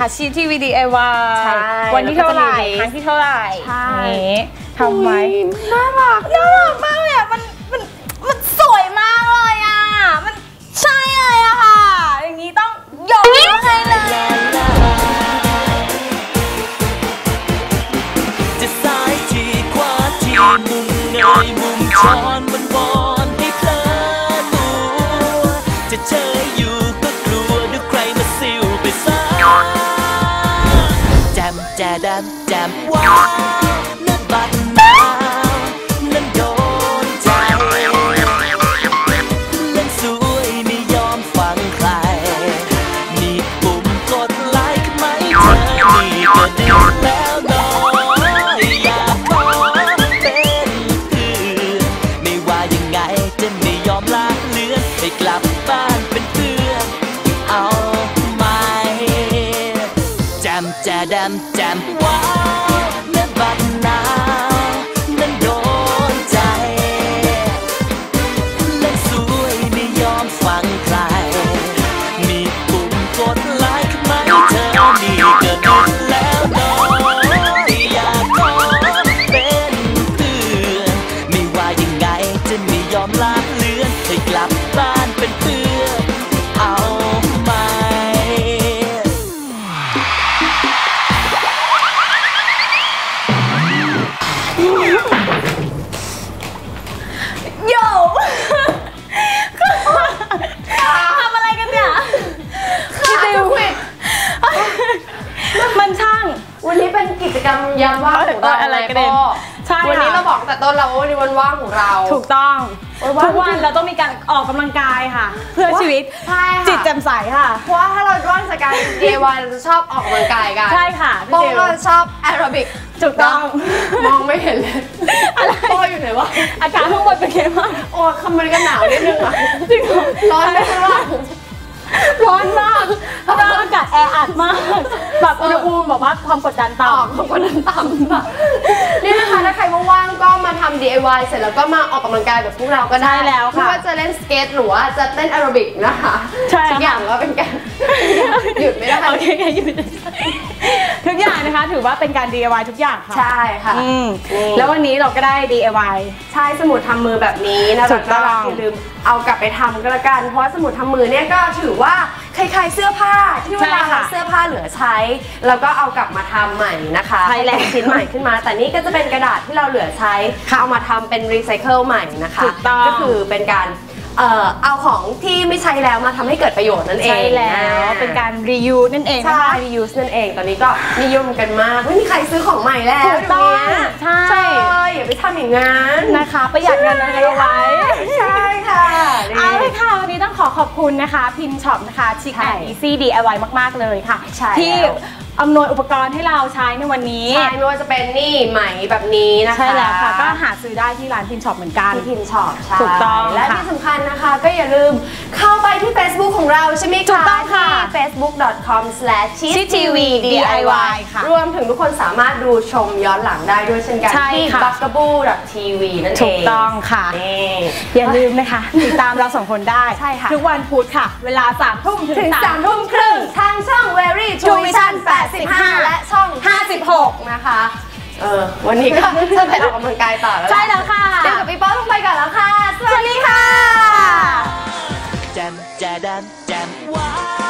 ฮัชชีทีวีดีเอวาใช่วันที่เท่าไหร่แล้วก็จะมีครั้งที่เท่าไหร่ใช่นี้ทำไว้น่ารักน่ารักมากเลยอะมันมันมันสวยมากเลยอะ มันใช่เลยอะค่ะ อย่างนี้ต้องยกนิ้วให้เลยจะซ้ายทีขวาทีมุมเงยมุมช้อนบนบอนให้เพลินตัวจะเชยอ ดำแจมว้าวเลือดบัดนาวนั้นโดนใจเล่นสวยไม่ยอมฟังใครมีปุ่มกดไลค์ไหมเธอนี่ก็ดีแล้วน้อยอยากขอเป็นเพื่นไม่ว่ายังไงจะไม่ยอมลาเลือนให้กลับ แจด กิจกรรมยามว่างของเราเอออะไรกระเด็นก็ใช่ค่ะวันนี้เราบอกแต่ต้นเราว่าวันนี้วันว่างของเรา ถูกต้องโอ้ยว่าทุกวันเราต้องมีการออกกำลังกายค่ะ เพื่อชีวิตใช่ค่ะจิตแจ่มใสค่ะ เพราะว่าถ้าเราว่างจากการ DIY เราจะชอบออกกำลังกายกันใช่ค่ะพี่โป้ติวก็ชอบแอโรบิกถูกต้องมองไม่เห็นเลยอะไรโป้อยู่ไหนวะอากาศข้างบนเป็นไงบ้างโอ้คำมันก็หนาวนิดนึงอะจริงเหรอร้อนไหมข้างล่างร้อนมากเพราะว่าอากาศแออัดมากแบบอุณหภูมิแบบว่าความกดดันต่ต่อของคนนั้นต่ำค่ะนี่นะคะถ้าใครว่างๆก็มาทำ DIY เสร็จแล้วก็มาออกกำลังกายแบบพวกเราก็ได้ใช่แล้วค่ะไม่ว่าจะเล่นสเก็ตหรือว่าจะเต้นแอโรบิกนะคะใช่ทุกอย่างก็เป็นการหยุดไม่ได้โอเคโอเคหยุดทุกอย่างนะคะถือว่าเป็นการ DIY ทุกอย่างค่ะใช่ค่ะอืมนี่แล้ววันนี้เราก็ได้ DIY ใช่สมุดทำมือแบบนี้นะถูกต้องอย่าลืมเอากลับไปทำก็แล้วกัน เพราะว่าสมุดทำมือเนี่ยก็ถือว่า คล้ายๆเสื้อผ้าที่เวลาใช่ค่ะเราเสื้อผ้าเหลือใช้ แล้วก็เอากลับมาทำใหม่นะคะใช่แล้วเป็นชิ้นใหม่ขึ้นมา แต่นี่ก็จะเป็นกระดาษที่เราเหลือใช้เอามาทำเป็นรีไซเคิลใหม่นะคะถูกต้องก็คือเป็นการเอ่อเอาของที่ไม่ใช้แล้วมาทำให้เกิดประโยชน์นั่นเอง ใช่แล้วอ่เป็นการ reuse นั่นเองนะใช่คะ reuse นั่นเอง ตอนนี้ก็นิยมกันมากไม่มีใครซื้อของใหม่แล้วถูกต้องเดี๋ยวนี้ใช่ใช่ อย่าไปทำอย่างนั้นนะคะ ประหยัดเงินอะไรเอาไว้ใช่ค่ะ เอาเลยค่ะ วันนี้ต้องขอขอบคุณนะคะ พินช็อปนะคะชิคใช่แอนด์อีซี่ DIY มาก ๆ เลยค่ะใช่ที่แล้วอำนวยอุปกรณ์ให้เราใช้ในวันนี้ ใช่ ไม่ว่าจะเป็นนี่ไหมแบบนี้นะคะ ใช่แล้วค่ะ ก็หาซื้อได้ที่ร้านพินช็อปเหมือนกันที่พิมช็อปใช่ ถูกต้องและค่ะที่สำคัญนะคะ ก็อย่าลืมเข้าไปที่ Facebook ของเราใช่ไหมคะถูกต้องค่ะ ที่ facebook.com/cheesetv.diy ค่ะ รวมถึงทุกคนสามารถดูชมย้อนหลังได้ด้วยเช่นกัน ใช่ที่ ค่ะ b u g a b o o tv นั่นเองถูกต้องค่ะ นี่ อย่าลืมนะคะ ติดตามเราสองคนได้ ใช่ค่ะ ทุกวันพุธค่ะ เวลา3ามทุ่มถึถึงง3าสามม ทุ่ทุ่มมคครึ่รึ่งงทางช่อง Very True Vision Vision 85 และช่อง 56 นะคะ เออ วันนี้ก็จะไปออกกำลังกายต่อแล้วใช่แล้วค่ะ เดี๋ยวกับพี่ป้อต้องไปก่อนแล้วค่ะ สวัสดีค่ะ แจมแ